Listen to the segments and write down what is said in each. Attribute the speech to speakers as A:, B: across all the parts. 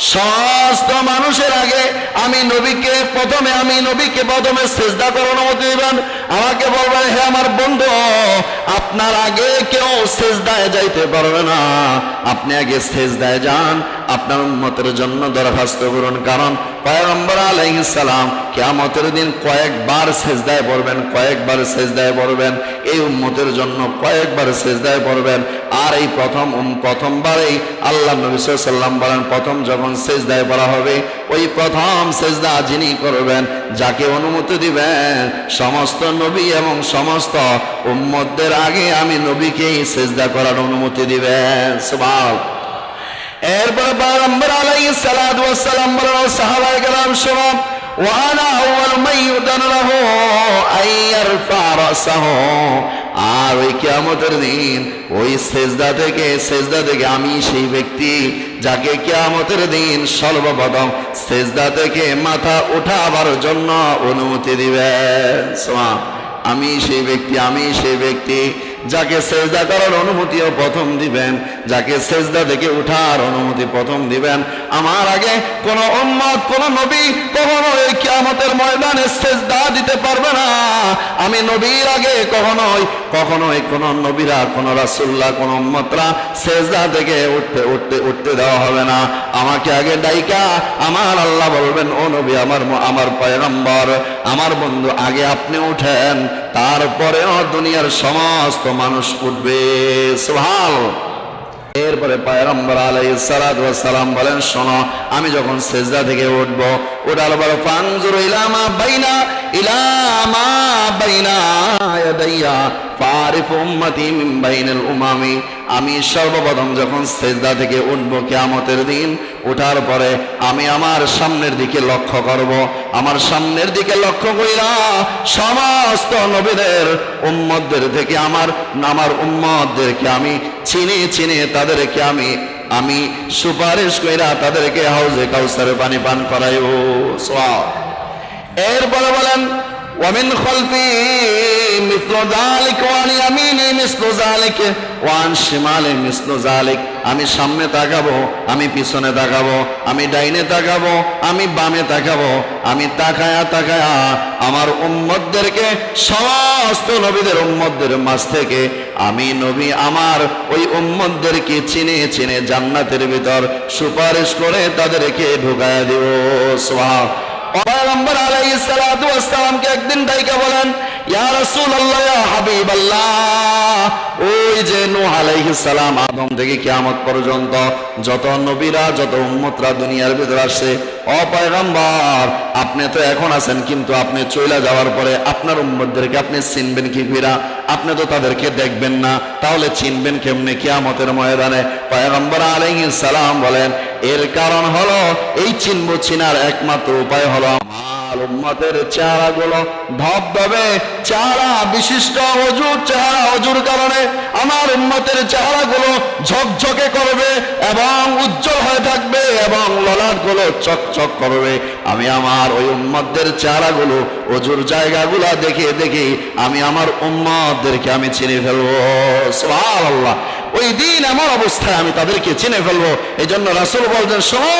A: সমস্ত মানুষের আগে আমি নবীকে প্রথমে, আমি নবীকে প্রথমে চেষ্টা করার অনুমতি দিবেন। আমাকে বলবেন, হে আমার বন্ধু, আপনার আগে কেউ সেজদায় যাইতে পারবে না। আপনি আগে সেজদায় যান, আপনার উন্মতের জন্য দরখাস্ত করুন। কারণ পয়গম্বর আলাইহিস সালাম কিয়ামতের দিন কয়েকবার সেজদায় পড়বেন, কয়েকবার সেজদায় পড়বেন। এই উম্মতের জন্য কয়েকবার সেজদায় পড়বেন। আর এই প্রথম প্রথমবারেই আল্লাহ নবী সাল্লাম বলেন, প্রথম যখন সেজদায় পড়া হবে, ওই প্রথম সেজদা যিনি করবেন, যাকে অনুমতি দিবেন, সমস্ত নবী এবং সমস্ত উম্মতদের আগে আমি নবীকেই সেজদা করার অনুমতি দিবেন। সুবহান। এরপরে আলাইহিস সালাতু ওয়াস সালাম বলেন সাহাবায়ে কেরাম শুনো ওয়ানা আউয়াল মান ইউদান লাহু আই ইয়ারফা রাসাহু আর ওই কিয়ামতের দিন ওই সেজদা থেকে সেজদা থেকে আমি সেই ব্যক্তি যাকে কিয়ামতের দিন সর্বপ্রথম সেজদা থেকে মাথা উঠাবার জন্য অনুমতি সুবহান। আমি সেই ব্যক্তি, আমি সেই ব্যক্তি যাকে সেজদা করার অনুমতিও প্রথম দিবেন, যাকে সেজদা থেকে উঠার অনুমতি প্রথম দিবেন। আমার আগে কোন উম্মত, কোন নবী কখনো এই সেজদা দিতে পারবে না। আমি নবীর আগে কখনোই কখনোই কোন নবীরা, কোন রাসূলুল্লাহ, কোন উম্মতরা সেজদা থেকে উঠতে উঠতে উঠতে দেওয়া হবে না। আমাকে আগে ডাইকা, আমার আল্লাহ বলবেন, ও নবী, আমার আমার পয়গম্বর, আমার বন্ধু, আগে আপনি উঠেন, তারপরেও দুনিয়ার সমস্ত মানুষ উঠবে। সুবহান। এরপরে সালাতু ওয়াস সালাম বলেন, শোনো, আমি যখন সেজদা থেকে উঠব ওঠার পর ফানজুর ইলামা বাইনা ইলামা বাইনা ইয়াদাইয়া, ফারিফ উম্মতি মিন বাইনাল উমামি। আমি সর্বপ্রথম যখন সেজদা থেকে উঠব দিন, ওঠার পরে আমি আমার সামনের দিকে লক্ষ্য করব। আমার সামনের দিকে লক্ষ্য কইরা সমস্ত নবীদের উম্মতদের থেকে, আমার আমার উম্মতদেরকে আমি চিনে চিনে, তাদেরকে আমি আমি সুপারিশ কইরা তাদেরকে হাউজে কাউসারে পানি পান করাইব। এরপরে বলেন, ওয়ামিন খলফি মিসল জালিক ওয়ান ইয়ামিনি, মিসল জালিক ওয়ান শিমালে, মিসল জালিক আমি সামনে তাকাবো, আমি পিছনে তাকাবো, আমি ডাইনে তাকাবো, আমি বামে তাকাবো, আমি তাকায়া তাকায়া আমার উম্মতদেরকে, সমস্ত নবীদের উম্মতদের মাঝ থেকে আমি নবী আমার ওই উম্মতদেরকে চিনে চিনে জান্নাতের ভিতর সুপারিশ করে তাদেরকে ঢুকায়া দিব। সোহা পয়গম্বর আলাইহিস সালাতু ওয়াস সালামকে একদিন ডাইকা বলেন আপনি তো এখন আছেন, কিন্তু আপনি চলে যাওয়ার পরে আপনার উম্মতদেরকে আপনি চিনবেন কি কইরা? আপনি তো তাদেরকে দেখবেন না। তাহলে চিনবেন কেমনে কিয়ামতের ময়দানে? পয়গম্বর আলাইহিস সালাম বলেন, এর কারণ হলো, এই চিনব চিনার একমাত্র উপায় হলো আমার উম্মতের চেহারাগুলো ধবধবে চেহারা বিশিষ্ট অজুর, চেহারা অজুর কারণে আমার উম্মতের চেহারাগুলো ঝকঝকে করবে এবং উজ্জ্বল হয়ে থাকবে এবং ললাটগুলো চকচক করবে। আমি আমার ওই উম্মতদের চেহারাগুলো, অজুর জায়গাগুলো দেখে দেখে, আমি আমার উম্মতদেরকে আমি চিনে ফেলব। সুবহানাল্লাহ। ওই দিন আমার অবস্থায় আমি তাদেরকে চিনে ফেলব। এই জন্য রাসুল বলছেন, শোনো,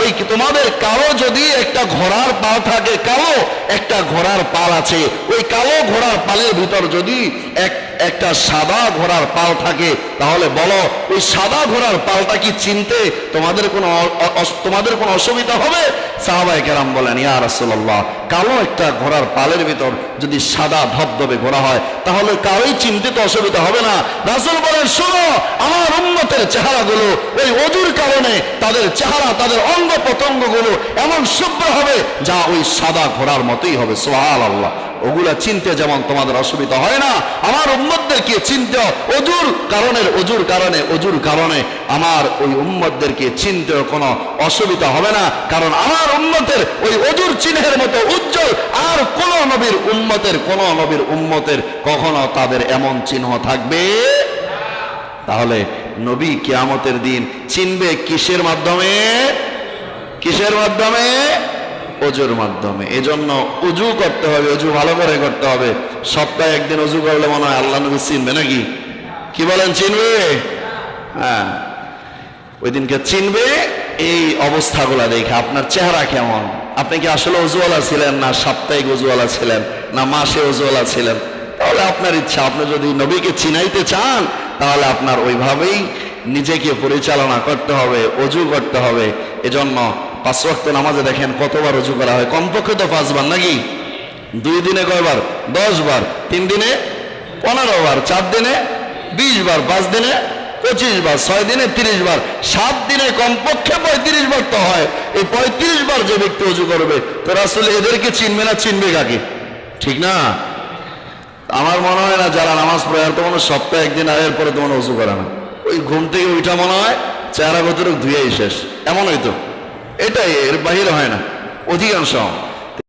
A: ওই তোমাদের কালো যদি একটা ঘোড়ার পাল থাকে, কালো একটা ঘোড়ার পাল আছে, ওই কালো ঘোড়ার পালের ভিতর যদি এক একটা সাদা ঘোড়ার পাল থাকে, তাহলে বলো, ওই সাদা ঘোড়ার পালটা কি চিনতে তোমাদের কোনো তোমাদের কোনো অসুবিধা হবে? সাহাবাই কেরাম বলেন, ইয়া রাসূলুল্লাহ, কালো একটা ঘোড়ার পালের ভিতর যদি সাদা ধবধবে ঘোড়া হয়, তাহলে কারোই চিনতে তো অসুবিধা হবে না। রাসূল বলেন, শোনো, আমার উম্মতের চেহারাগুলো ওই অজুর কারণে তাদের চেহারা, তাদের অঙ্গ প্রত্যঙ্গগুলো এমন শুভ্র হবে যা ওই সাদা ঘোড়ার মতোই হবে সোহাল আল্লাহ ওগুলা চিনতে যেমন তোমাদের অসুবিধা হয় না, আমার উম্মতদেরকে চিনতে অজুর কারণের অজুর কারণে অজুর কারণে আমার ওই উম্মতদেরকে চিনতে কোনো অসুবিধা হবে না, কারণ আমার উম্মতের ওই অজুর চিহ্নের মতো উজ্জ্বল আর কোন নবীর উম্মতের, কোন নবীর উম্মতের কখনো তাদের এমন চিহ্ন থাকবে? তাহলে নবী কিয়ামতের দিন চিনবে কিসের মাধ্যমে? কিসের মাধ্যমে? অজুর মাধ্যমে। এজন্য উজু করতে হবে উজু ভালো করে করতে হবে। সপ্তাহে একদিন উজু করলে মনে হয় আল্লাহ নবী চিনবে নাকি? কি বলেন, চিনবে? হ্যাঁ। ওই দিনকে চিনবে, এই অবস্থাগুলা দেখে। আপনার চেহারা কেমন? আপনি কি আসলে উজুয়ালা ছিলেন না সাপ্তাহিক উজুয়ালা ছিলেন, না মাসে উজুয়ালা ছিলেন? তাহলে আপনার ইচ্ছা, আপনি যদি নবীকে চিনাইতে চান, তাহলে আপনার ওইভাবেই নিজেকে পরিচালনা করতে হবে অজু করতে হবে। এজন্য পাঁচ ওয়াক্ত নামাজে দেখেন কতবার অজু করা হয়? কমপক্ষে তো পাঁচবার নাকি? দুই দিনে কয়বার? দশ বার তিন দিনে পনেরো বার চার দিনে বিশ বার পাঁচ দিনে পঁচিশ বার ছয় দিনে তিরিশ বার সাত দিনে কমপক্ষে পঁয়ত্রিশ বার তো হয়। এই পঁয়ত্রিশ বার যে ব্যক্তি উজু করবে, তো আসলে এদেরকে চিনবে না, চিনবে কাকে? ঠিক না? আমার মনে হয় না যারা নামাজ পড়ে, আর তো মনে সপ্তাহে একদিন আগের পরে তো হয় উজু করে না। ওই ঘুম থেকে ওইটা মনে হয় চেহারা ভেতরে ধুয়েই শেষ। এমন হয়তো এটাই এর বাহিরে হয় না। অধিকাংশ।